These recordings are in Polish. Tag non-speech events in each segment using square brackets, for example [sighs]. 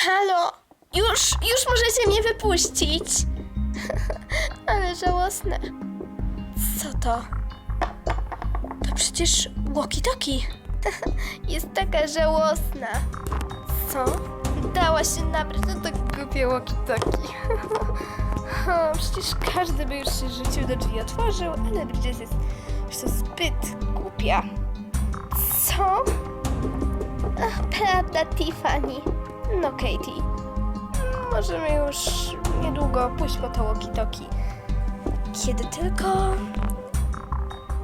Halo, już, już możecie mnie wypuścić. [laughs] Ale żałosne. Co to? To przecież walkie-talkie. [laughs] Jest taka żałosna. Co? Dała się nabrać na tak głupie walkie-talkie. [laughs] O, Przecież każdy by już się rzucił do drzwi otworzył, ale Bridget jest już to zbyt głupia. Co? Ach, prawda, Tiffany. No, Katie. Możemy już niedługo pójść po to walkie-talkie. Kiedy tylko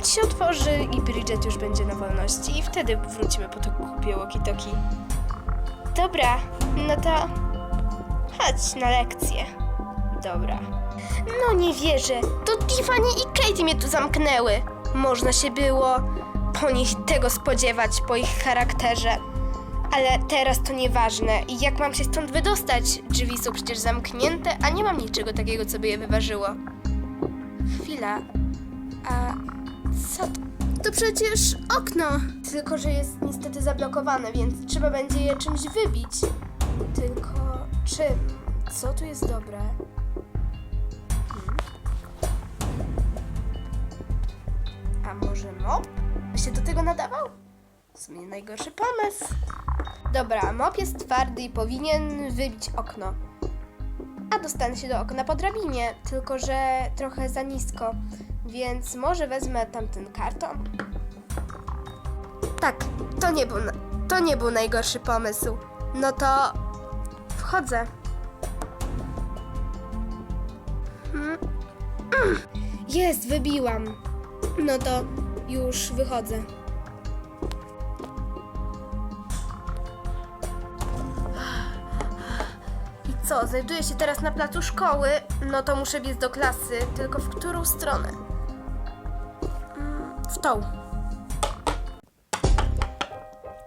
się otworzy i Bridget już będzie na wolności i wtedy wrócimy po to głupie walkie-talkie. Dobra, no to chodź na lekcję. Dobra. No nie wierzę, to Tiffany i Katie mnie tu zamknęły. Można się było po nich tego spodziewać, po ich charakterze. Ale teraz to nieważne. I jak mam się stąd wydostać? Drzwi są przecież zamknięte, a nie mam niczego takiego, co by je wyważyło. Chwila. A co to? To przecież okno. Tylko, że jest niestety zablokowane, więc trzeba będzie je czymś wybić. Tylko czym? Co tu jest dobre? Hmm. A może mop? By się do tego nadawał? W sumie najgorszy pomysł. Dobra, mop jest twardy i powinien wybić okno. A dostanę się do okna po drabinie, tylko że trochę za nisko, więc może wezmę tamten karton. Tak, to nie był, to nie był najgorszy pomysł. No to wchodzę. Hmm. Mm. Jest, wybiłam. No to już wychodzę. Co, znajduję się teraz na placu szkoły? No to muszę biec do klasy, tylko w którą stronę? Mm, W tą.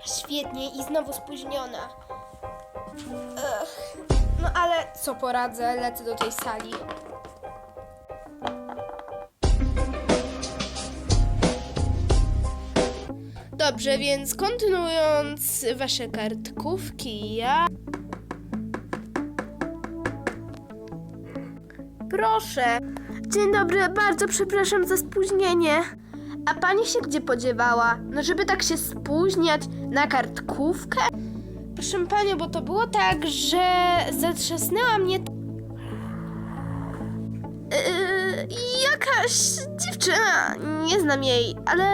Świetnie i znowu spóźniona. Ech, no ale co poradzę, lecę do tej sali. Dobrze, więc kontynuując wasze kartkówki, ja. Proszę. Dzień dobry, bardzo przepraszam za spóźnienie. A pani się gdzie podziewała? No, żeby tak się spóźniać na kartkówkę? Proszę panią, bo to było tak, że zatrzasnęła mnie. Yy, jakaś dziewczyna, nie znam jej, ale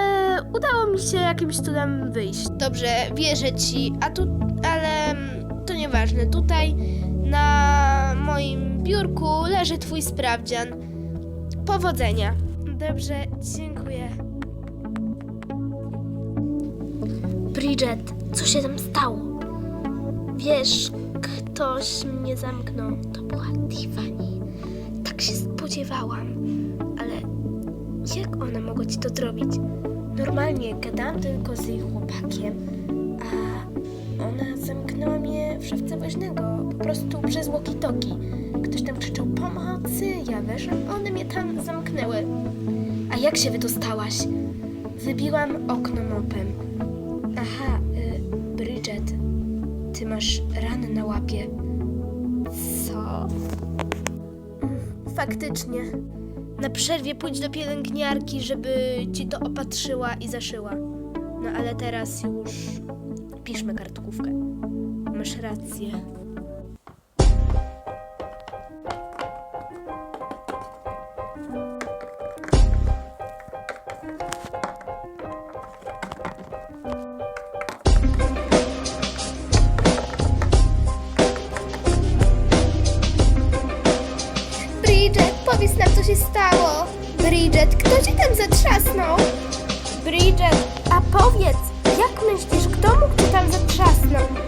udało mi się jakimś cudem wyjść. Dobrze, wierzę ci, a tu, ale to nieważne. Tutaj na moim biurku leży twój sprawdzian. Powodzenia. Dobrze, dziękuję. Bridget, co się tam stało? Wiesz, ktoś mnie zamknął. To była Tiffany. Tak się spodziewałam. Ale jak ona mogła ci to zrobić? Normalnie gadałam tylko z jej chłopakiem, a ona zamknęła mnie szafce woźnego. Po prostu przez walkie-talkie. Ktoś tam krzyczał pomocy, ja weszłam, one mnie tam zamknęły. A jak się wydostałaś? Wybiłam okno mopem. Aha, y, Bridget, ty masz rany na łapie. Co? Faktycznie. Na przerwie pójdź do pielęgniarki, żeby ci to opatrzyła i zaszyła. No ale teraz już piszmy kartkówkę. Masz rację. Bridget, powiedz nam, co się stało. Bridget, kto cię tam zatrzasnął? Bridget, a powiedz, jak myślisz, kto mógł cię tam zatrzasnąć?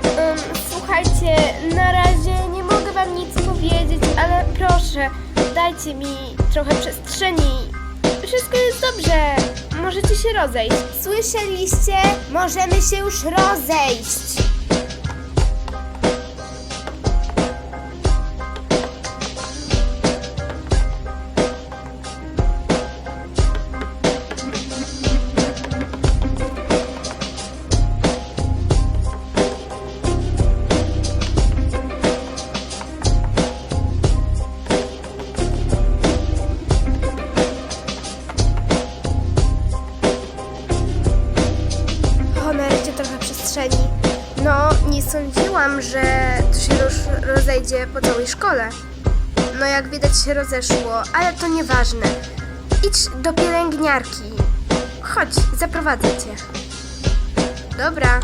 Słuchajcie, na razie nie mogę wam nic powiedzieć, ale proszę, dajcie mi trochę przestrzeni. Wszystko jest dobrze. Możecie się rozejść. Słyszeliście? Możemy się już rozejść. Rozejdzie po całej szkole. No jak widać się rozeszło, ale to nieważne. Idź do pielęgniarki. Chodź, zaprowadzę cię. Dobra.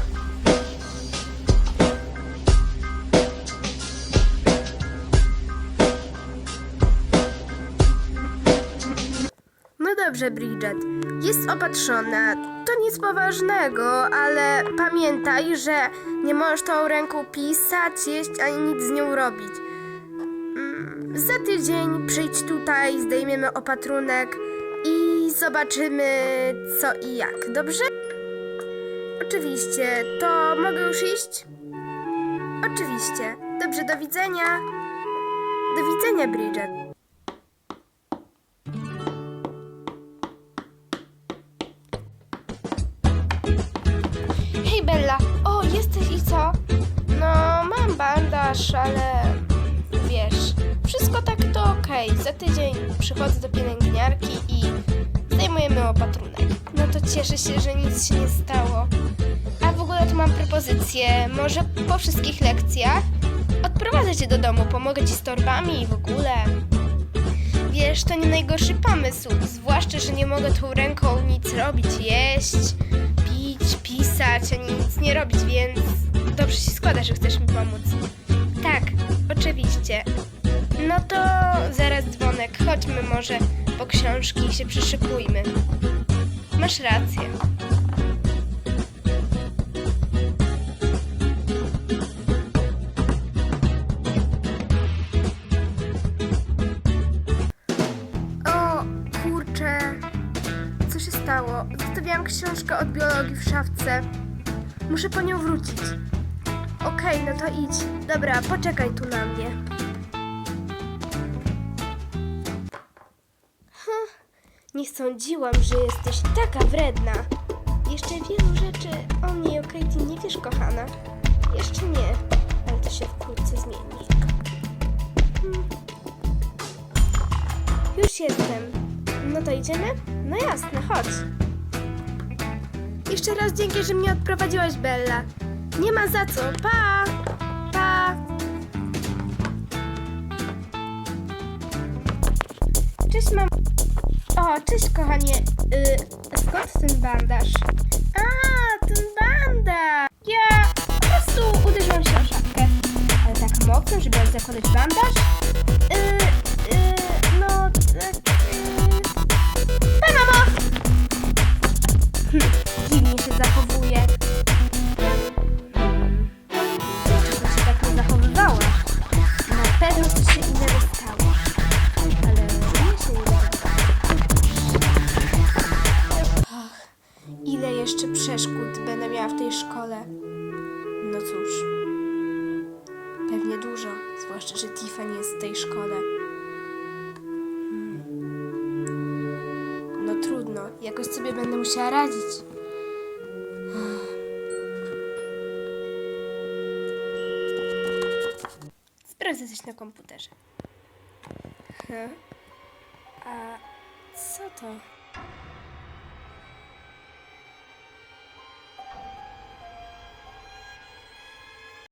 Dobrze, Bridget. Jest opatrzona. To nic poważnego, ale pamiętaj, że nie możesz tą ręką pisać, jeść ani nic z nią robić. Mm, Za tydzień przyjdź tutaj, zdejmiemy opatrunek i zobaczymy co i jak, dobrze? Oczywiście, to mogę już iść? Oczywiście. Dobrze, do widzenia. Do widzenia, Bridget. Bandaż, ale wiesz, wszystko tak to okej. Za tydzień przychodzę do pielęgniarki i zdejmujemy opatrunek. No to cieszę się, że nic się nie stało. A w ogóle to mam propozycję, może po wszystkich lekcjach odprowadzę cię do domu, pomogę ci z torbami i w ogóle. Wiesz, to nie najgorszy pomysł, zwłaszcza, że nie mogę tą ręką nic robić, jeść, pić, pisać, ani nic nie robić, więc dobrze się składa, że chcesz mi pomóc. Oczywiście. No to zaraz dzwonek, chodźmy może po książki i się przyszykujmy. Masz rację. O, kurczę. Co się stało? Zostawiłam książkę od biologii w szafce. Muszę po nią wrócić. Okej, no to idź. Dobra, poczekaj tu na mnie. Huh, nie sądziłam, że jesteś taka wredna. Jeszcze wielu rzeczy o mnie o Katie nie wiesz, kochana. Jeszcze nie, ale to się wkrótce zmieni. Hmm. Już jestem. No to idziemy? No jasne, chodź. Jeszcze raz dzięki, że mnie odprowadziłaś, Bella. Nie ma za co. Pa! Pa! Cześć, mam. O, cześć, kochanie. Y, skąd ten bandaż? A, ten bandaż! Ja po prostu uderzyłam się o szafkę. Ale tak mocno, żeby zakładać bandaż? Y, y, no, tak. Y... Pa, mamo! Hm, miała w tej szkole? No cóż, pewnie dużo, zwłaszcza, że Tiffany jest w tej szkole. No trudno, jakoś sobie będę musiała radzić. [sighs] Sprawdzę coś na komputerze. Hm? A co to?